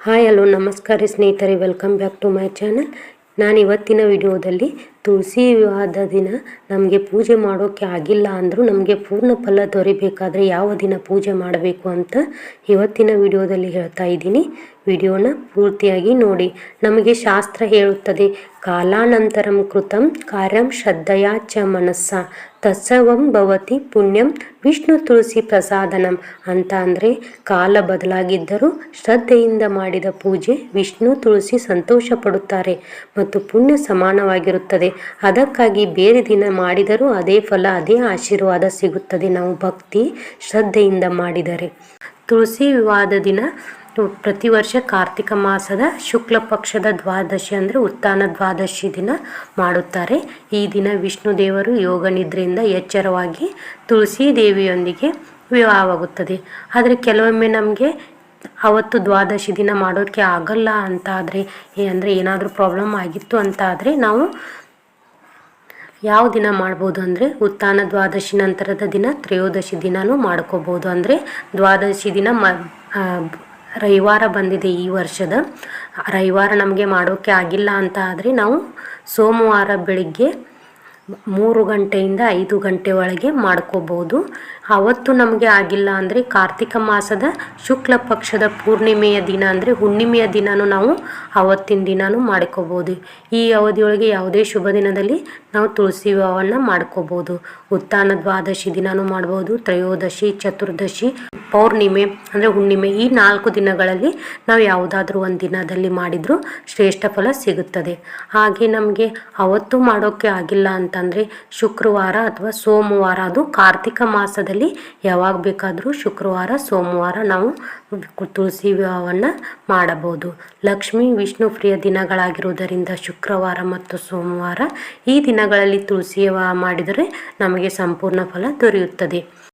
Hi hello ನಮಸ್ಕಾರ ಸ್ನೇಹಿತರೆ welcome back to my channel ನಾನು ಇವತ್ತಿನ ವಿಡಿಯೋದಲ್ಲಿ ತುಳಸಿ ವಿವಾಹದ ದಿನ ನಮಗೆ ಪೂಜೆ ಮಾಡೋಕ್ಕೆ ಆಗಿಲ್ಲ ಅಂದರೂ ನಮಗೆ ಪೂರ್ಣ ಫಲ ದೊರಿಬೇಕಾದ್ರೆ ಯಾವ ದಿನ ಪೂಜೆ ಮಾಡಬೇಕು ಅಂತ ಇವತ್ತಿನ ವಿಡಿಯೋದಲ್ಲಿ ಹೇಳ್ತಾ ಇದ್ದೀನಿ. ವಿಡಿಯೋನ ಪೂರ್ತಿಯಾಗಿ ನೋಡಿ. ನಮಗೆ ಶಾಸ್ತ್ರ ಹೇಳುತ್ತದೆ, ಕಾಲಾನಂತರಂ ಕೃತಂ ಕಾರ್ಯಂ ಶ್ರದ್ಧೆಯ ಚ ಮನಸ್ಸ ತತ್ಸವಂ ಭವತಿ ಪುಣ್ಯಂ ವಿಷ್ಣು ತುಳಸಿ ಪ್ರಸಾದನಂ ಅಂತ ಅಂದರೆ ಕಾಲ ಬದಲಾಗಿದ್ದರೂ ಶ್ರದ್ಧೆಯಿಂದ ಮಾಡಿದ ಪೂಜೆ ವಿಷ್ಣು ತುಳಸಿ ಸಂತೋಷ ಪಡುತ್ತಾರೆ ಮತ್ತು ಪುಣ್ಯ ಸಮಾನವಾಗಿರುತ್ತದೆ. ಅದಕ್ಕಾಗಿ ಬೇರೆ ದಿನ ಮಾಡಿದರೂ ಅದೇ ಫಲ, ಅದೇ ಆಶೀರ್ವಾದ ಸಿಗುತ್ತದೆ. ನಾವು ಭಕ್ತಿ, ಶ್ರದ್ಧೆಯಿಂದ ಮಾಡಿದರೆ. ತುಳಸಿ ವಿವಾದ ದಿನ, ಪ್ರತಿ ವರ್ಷ ಕಾರ್ತಿಕ ಮಾಸದ ಶುಕ್ಲ ಪಕ್ಷದ ದ್ವಾದಶಿ ಅಂದರೆ ಉತ್ಥಾನ ದ್ವಾದಶಿ ದಿನ ಮಾಡುತ್ತಾರೆ. ಈ ದಿನ ವಿಷ್ಣು ದೇವರು ಯೋಗ ನಿದ್ರೆಯಿಂದ ಎಚ್ಚರವಾಗಿ ತುಳಸಿ ದೇವಿಯೊಂದಿಗೆ ವಿವಾಹವಾಗುತ್ತದೆ. ಆದರೆ ಕೆಲವೊಮ್ಮೆ ನಮಗೆ ಅವತ್ತು ದ್ವಾದಶಿ ದಿನ ಮಾಡೋಕ್ಕೆ ಆಗಲ್ಲ ಅಂತ ಆದರೆ ಅಂದರೆ ಏನಾದರೂ ಪ್ರಾಬ್ಲಮ್ ಆಗಿತ್ತು ಅಂತ ಆದರೆ ನಾವು ಯಾವ ದಿನ ಮಾಡ್ಬೋದು ಅಂದರೆ ಉತ್ಥಾನ ದ್ವಾದಶಿ ನಂತರದ ದಿನ, ತ್ರಯೋದಶಿ ದಿನವೂ ಮಾಡ್ಕೋಬೋದು. ಅಂದರೆ ದ್ವಾದಶಿ ದಿನ ಮ ರವಿವಾರ ಬಂದಿದೆ ಈ ವರ್ಷದ. ರವಿವಾರ ನಮಗೆ ಮಾಡೋಕ್ಕೆ ಆಗಿಲ್ಲ ಅಂತ ಆದರೆ ನಾವು ಸೋಮವಾರ ಬೆಳಿಗ್ಗೆ ಮೂರು ಗಂಟೆಯಿಂದ ಐದು ಗಂಟೆ ಒಳಗೆ ಮಾಡ್ಕೋಬೋದು. ಅವತ್ತು ನಮಗೆ ಆಗಿಲ್ಲ ಅಂದರೆ ಕಾರ್ತಿಕ ಮಾಸದ ಶುಕ್ಲ ಪಕ್ಷದ ಪೂರ್ಣಿಮೆಯ ದಿನ ಅಂದರೆ ಹುಣ್ಣಿಮೆಯ ದಿನನೂ ನಾವು ಅವತ್ತಿನ ದಿನನೂ ಮಾಡ್ಕೋಬೋದು. ಈ ಅವಧಿಯೊಳಗೆ ಯಾವುದೇ ಶುಭ ದಿನದಲ್ಲಿ ನಾವು ತುಳಸಿ ವಿವಾಹವನ್ನು ಮಾಡ್ಕೋಬೋದು. ಉತ್ಥಾನ ದ್ವಾದಶಿ ದಿನನೂ ಮಾಡ್ಬೋದು, ತ್ರಯೋದಶಿ, ಚತುರ್ದಶಿ, ಪೌರ್ಣಿಮೆ ಅಂದರೆ ಹುಣ್ಣಿಮೆ ಈ ನಾಲ್ಕು ದಿನಗಳಲ್ಲಿ ನಾವು ಯಾವುದಾದ್ರೂ ಒಂದು ದಿನದಲ್ಲಿ ಮಾಡಿದರೂ ಶ್ರೇಷ್ಠ ಫಲ ಸಿಗುತ್ತದೆ. ಹಾಗೆ ನಮಗೆ ಅವತ್ತು ಮಾಡೋಕ್ಕೆ ಆಗಿಲ್ಲ ಅಂತಂದರೆ ಶುಕ್ರವಾರ ಅಥವಾ ಸೋಮವಾರ, ಅದು ಕಾರ್ತಿಕ ಮಾಸದಲ್ಲಿ ಯಾವಾಗ ಬೇಕಾದರೂ ಶುಕ್ರವಾರ, ಸೋಮವಾರ ನಾವು ತುಳಸಿ ವಿವಾಹವನ್ನು ಮಾಡಬಹುದು. ಲಕ್ಷ್ಮಿ, ವಿಷ್ಣು ಪ್ರಿಯ ದಿನಗಳಾಗಿರುವುದರಿಂದ ಶುಕ್ರವಾರ ಮತ್ತು ಸೋಮವಾರ ಈ ದಿನಗಳಲ್ಲಿ ತುಳಸಿ ವಿವಾಹ ಮಾಡಿದರೆ ನಮಗೆ ಸಂಪೂರ್ಣ ಫಲ ದೊರೆಯುತ್ತದೆ.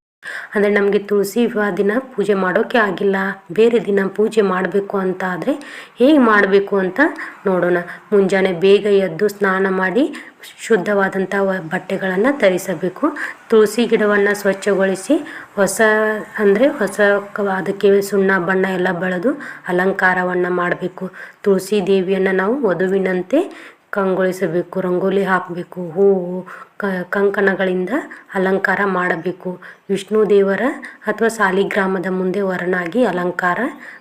ಅಂದರೆ ನಮಗೆ ತುಳಸಿ ವಿವಾಹ ದಿನ ಪೂಜೆ ಮಾಡೋಕ್ಕೆ ಆಗಿಲ್ಲ. ಬೇರೆ ದಿನ ಪೂಜೆ ಮಾಡಬೇಕು ಅಂತ ಆದರೆ ಹೇಗೆ ಮಾಡಬೇಕು ಅಂತ ನೋಡೋಣ. ಮುಂಜಾನೆ ಬೇಗ ಎದ್ದು ಸ್ನಾನ ಮಾಡಿ ಶುದ್ಧವಾದಂಥ ಬಟ್ಟೆಗಳನ್ನು ತರಿಸಬೇಕು. ತುಳಸಿ ಗಿಡವನ್ನು ಸ್ವಚ್ಛಗೊಳಿಸಿ ಹೊಸ ಅಂದರೆ ಹೊಸ ಅದಕ್ಕೆ ಸುಣ್ಣ, ಬಣ್ಣ ಎಲ್ಲ ಬಳದು ಅಲಂಕಾರವನ್ನು ಮಾಡಬೇಕು. ತುಳಸಿ ದೇವಿಯನ್ನು ನಾವು ವಧುವಿನಂತೆ ಕಂಗೊಳಿಸಬೇಕು. ರಂಗೋಲಿ ಹಾಕಬೇಕು. ಹೂವು ಕಂಕಣಗಳಿಂದ ಅಲಂಕಾರ ಮಾಡಬೇಕು. ವಿಷ್ಣು ದೇವರ ಅಥವಾ ಸಾಲಿಗ್ರಾಮದ ಮುಂದೆ ವರನಾಗಿ ಅಲಂಕಾರ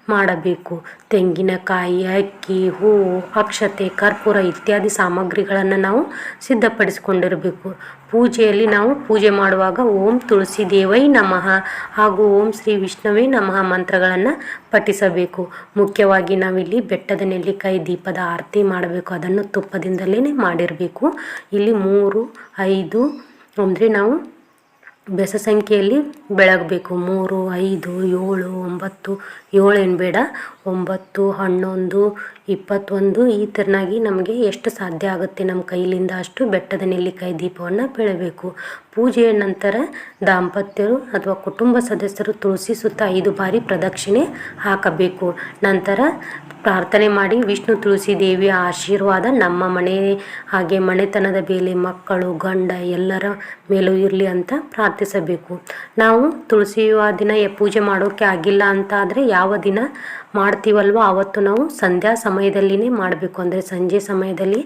ಮಾಡಬೇಕು. ತೆಂಗಿನಕಾಯಿ, ಅಕ್ಕಿ ಹೂವು ಅಕ್ಷತೆ, ಕರ್ಪೂರ ಇತ್ಯಾದಿ ಸಾಮಗ್ರಿಗಳನ್ನು ನಾವು ಸಿದ್ಧಪಡಿಸಿಕೊಂಡಿರಬೇಕು. ಪೂಜೆಯಲ್ಲಿ ನಾವು ಪೂಜೆ ಮಾಡುವಾಗ ಓಂ ತುಳಸಿ ದೇವೈ ನಮಃ ಹಾಗೂ ಓಂ ಶ್ರೀ ವಿಷ್ಣುವೇ ನಮಃ ಮಂತ್ರಗಳನ್ನು ಪಠಿಸಬೇಕು. ಮುಖ್ಯವಾಗಿ ನಾವಿಲ್ಲಿ ಬೆಟ್ಟದ ನೆಲ್ಲಿಕಾಯಿ ದೀಪದ ಆರತಿ ಮಾಡಬೇಕು. ಅದನ್ನು ತುಪ್ಪದಿಂದಲೇ ಮಾಡಿರಬೇಕು. ಇಲ್ಲಿ ಮೂರು ಐದು ಅಂದರೆ ನಾವು ಬೆಸ ಸಂಖ್ಯೆಯಲ್ಲಿ ಬೆಳಗಬೇಕು. ಮೂರು, ಐದು, ಏಳು, ಒಂಬತ್ತು ಏಳೇನು ಬೇಡ. ಒಂಬತ್ತು, ಹನ್ನೊಂದು, ಇಪ್ಪತ್ತೊಂದು ಈ ಥರನಾಗಿ ನಮಗೆ ಎಷ್ಟು ಸಾಧ್ಯ ಆಗುತ್ತೆ ನಮ್ಮ ಕೈಲಿಂದ ಅಷ್ಟು ಬೆಟ್ಟದ ನೆಲ್ಲಿಕಾಯಿ ದೀಪವನ್ನು ಬೆಳಬೇಕು. ಪೂಜೆಯ ನಂತರ ದಾಂಪತ್ಯರು ಅಥವಾ ಕುಟುಂಬ ಸದಸ್ಯರು ತುಳಸಿ ಸುತ್ತ ಐದು ಬಾರಿ ಪ್ರದಕ್ಷಿಣೆ ಹಾಕಬೇಕು. ನಂತರ ಪ್ರಾರ್ಥನೆ ಮಾಡಿ ವಿಷ್ಣು ತುಳಸಿ ದೇವಿಯ ಆಶೀರ್ವಾದ ನಮ್ಮ ಮನೆ, ಹಾಗೆ ಮನೆತನದ ಮೇಲೆ ಮಕ್ಕಳು, ಗಂಡ ಎಲ್ಲರ ಮೇಲೂ ಇರಲಿ ಅಂತ ಪ್ರಾರ್ಥಿಸಬೇಕು. ನಾವು ತುಳಸಿ ದಿನ ಪೂಜೆ ಮಾಡೋಕ್ಕೆ ಆಗಿಲ್ಲ ಅಂತ ಆದರೆ ಯಾವ ದಿನ ಮಾಡ್ತೀವಲ್ವ? ಆವತ್ತು ನಾವು ಸಂಧ್ಯಾ ಸಮಯದಲ್ಲಿನೇ ಮಾಡಬೇಕು. ಅಂದರೆ ಸಂಜೆ ಸಮಯದಲ್ಲಿ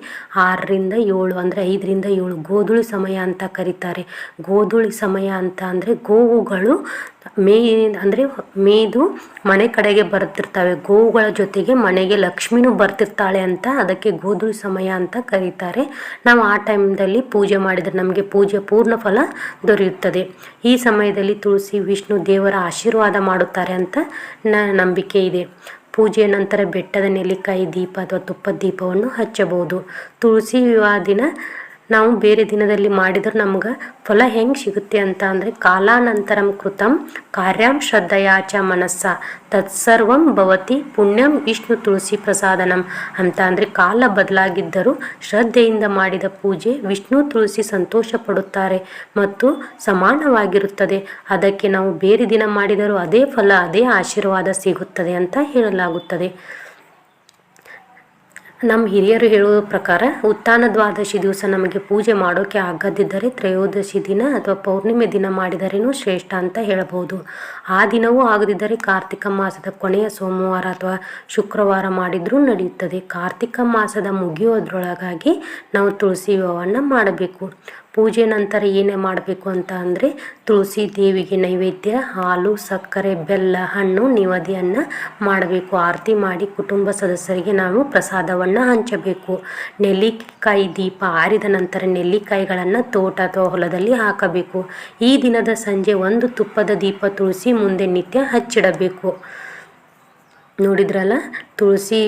ಆರರಿಂದ ಏಳು, ಅಂದರೆ ಐದರಿಂದ ಏಳು ಗೋಧುಳಿ ಸಮಯ ಅಂತ ಕರೀತಾರೆ. ಗೋಧುಳಿ ಸಮಯ ಅಂತ ಅಂದರೆ ಗೋವುಗಳು ಮೇ ಅಂದರೆ ಮೇದು ಮನೆ ಕಡೆಗೆ ಬರ್ತಿರ್ತವೆ. ಗೋವುಗಳ ಜೊತೆಗೆ ಮನೆಗೆ ಲಕ್ಷ್ಮಿನೂ ಬರ್ತಿರ್ತಾಳೆ ಅಂತ ಅದಕ್ಕೆ ಗೋಧುಳಿ ಸಮಯ ಅಂತ ಕರೀತಾರೆ. ನಾವು ಆ ಟೈಮ್ದಲ್ಲಿ ಪೂಜೆ ಮಾಡಿದರೆ ನಮಗೆ ಪೂಜೆ ಪೂರ್ಣ ಫಲ ದೊರೆಯುತ್ತದೆ. ಈ ಸಮಯದಲ್ಲಿ ತುಳಸಿ ವಿಷ್ಣು ದೇವರ ಆಶೀರ್ವಾದ ಮಾಡುತ್ತಾರೆ ಅಂತ ನಂಬಿಕೆ ಇದೆ. ಪೂಜೆಯ ನಂತರ ಬೆಟ್ಟದ ನೆಲ್ಲಿಕಾಯಿ ದೀಪ ಅಥವಾ ತುಪ್ಪದ ದೀಪವನ್ನು ಹಚ್ಚಬಹುದು. ತುಳಸಿ ವಿವಾಹ ದಿನ ನಾವು ಬೇರೆ ದಿನದಲ್ಲಿ ಮಾಡಿದ್ರೆ ನಮ್ಗೆ ಫಲ ಹೆಂಗೆ ಸಿಗುತ್ತೆ ಅಂತ ಅಂದರೆ ಕಾಲಾನಂತರಂ ಕೃತಂ ಕಾರ್ಯಂ ಶ್ರದ್ಧೆಯಾಚ ಮನಸ್ಸ. ತತ್ಸರ್ವಂ ಭವತಿ ಪುಣ್ಯಂ ವಿಷ್ಣು ತುಳಸಿ ಪ್ರಸಾದನಂ ಅಂತ ಅಂದರೆ ಕಾಲ ಬದಲಾಗಿದ್ದರೂ ಶ್ರದ್ಧೆಯಿಂದ ಮಾಡಿದ ಪೂಜೆ ವಿಷ್ಣು ತುಳಸಿ ಸಂತೋಷ ಪಡುತ್ತಾರೆ ಮತ್ತು ಸಮಾನವಾಗಿರುತ್ತದೆ. ಅದಕ್ಕೆ ನಾವು ಬೇರೆ ದಿನ ಮಾಡಿದರೂ ಅದೇ ಫಲ, ಅದೇ ಆಶೀರ್ವಾದ ಸಿಗುತ್ತದೆ ಅಂತ ಹೇಳಲಾಗುತ್ತದೆ. ನಮ್ಮ ಹಿರಿಯರು ಹೇಳುವ ಪ್ರಕಾರ ಉತ್ಥಾನ ದ್ವಾದಶಿ ದಿವಸ ನಮಗೆ ಪೂಜೆ ಮಾಡೋಕೆ ಆಗದಿದ್ದರೆ ತ್ರಯೋದಶಿ ದಿನ ಅಥವಾ ಪೌರ್ಣಿಮೆ ದಿನ ಮಾಡಿದರೇನು ಶ್ರೇಷ್ಠ ಅಂತ ಹೇಳಬಹುದು. ಆ ದಿನವೂ ಆಗದಿದ್ದರೆ ಕಾರ್ತಿಕ ಮಾಸದ ಕೊನೆಯ ಸೋಮವಾರ ಅಥವಾ ಶುಕ್ರವಾರ ಮಾಡಿದರೂ ನಡೆಯುತ್ತದೆ. ಕಾರ್ತಿಕ ಮಾಸದ ಮುಗಿಯೋದ್ರೊಳಗಾಗಿ ನಾವು ತುಳಸಿ ವಿವಾಹವನ್ನು ಮಾಡಬೇಕು. ಪೂಜೆ ನಂತರ ಏನೇ ಮಾಡಬೇಕು ಅಂತ ಅಂದರೆ ತುಳಸಿ ದೇವಿಗೆ ನೈವೇದ್ಯ, ಹಾಲು, ಸಕ್ಕರೆ, ಬೆಲ್ಲ, ಹಣ್ಣು ನಿವದಿಯನ್ನು ಮಾಡಬೇಕು. ಆರತಿ ಮಾಡಿ ಕುಟುಂಬ ಸದಸ್ಯರಿಗೆ ನಾವು ಪ್ರಸಾದವನ್ನು ಹಂಚಬೇಕು. ನೆಲ್ಲಿಕಾಯಿ ದೀಪ ಆರಿದ ನಂತರ ನೆಲ್ಲಿಕಾಯಿಗಳನ್ನು ತೋಟ ಅಥವಾ ಹೊಲದಲ್ಲಿ ಹಾಕಬೇಕು. ಈ ದಿನದ ಸಂಜೆ ಒಂದು ತುಪ್ಪದ ದೀಪ ತುಳಸಿ ಮುಂದೆ ನಿತ್ಯ ಹಚ್ಚಿಡಬೇಕು. ನೋಡಿದ್ರಲ್ಲ? ತುಳಸಿ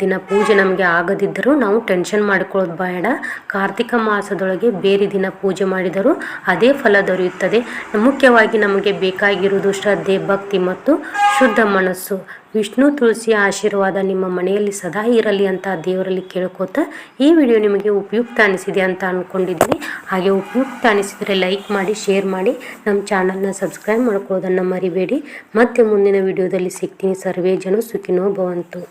ದಿನ ಪೂಜೆ ನಮಗೆ ಆಗದಿದ್ದರೂ ನಾವು ಟೆನ್ಷನ್ ಮಾಡ್ಕೊಳ್ಳೋದು ಬೇಡ. ಕಾರ್ತಿಕ ಮಾಸದೊಳಗೆ ಬೇರೆ ದಿನ ಪೂಜೆ ಮಾಡಿದರೂ ಅದೇ ಫಲ ದೊರೆಯುತ್ತದೆ. ಮುಖ್ಯವಾಗಿ ನಮಗೆ ಬೇಕಾಗಿರುವುದು ಶ್ರದ್ಧೆ, ಭಕ್ತಿ ಮತ್ತು ಶುದ್ಧ ಮನಸ್ಸು. ವಿಷ್ಣು ತುಳಸಿಯ ಆಶೀರ್ವಾದ ನಿಮ್ಮ ಮನೆಯಲ್ಲಿ ಸದಾ ಇರಲಿ ಅಂತ ದೇವರಲ್ಲಿ ಕೇಳ್ಕೊತ ಈ ವಿಡಿಯೋ ನಿಮಗೆ ಉಪಯುಕ್ತ ಅನಿಸಿದೆ ಅಂತ ಅಂದ್ಕೊಂಡಿದ್ದೀನಿ ಹಾಗೆ ಉಪಯುಕ್ತ ಅನಿಸಿದರೆ ಲೈಕ್ ಮಾಡಿ, ಶೇರ್ ಮಾಡಿ. ನಮ್ಮ ಚಾನಲ್ನ ಸಬ್ಸ್ಕ್ರೈಬ್ ಮಾಡ್ಕೊಳ್ಳೋದನ್ನು ಮರಿಬೇಡಿ. ಮತ್ತೆ ಮುಂದಿನ ವಿಡಿಯೋದಲ್ಲಿ ಸಿಗ್ತೀನಿ. ಸರ್ವೇ ಜನ ಸುಖಿನೋ ಭವಂತು.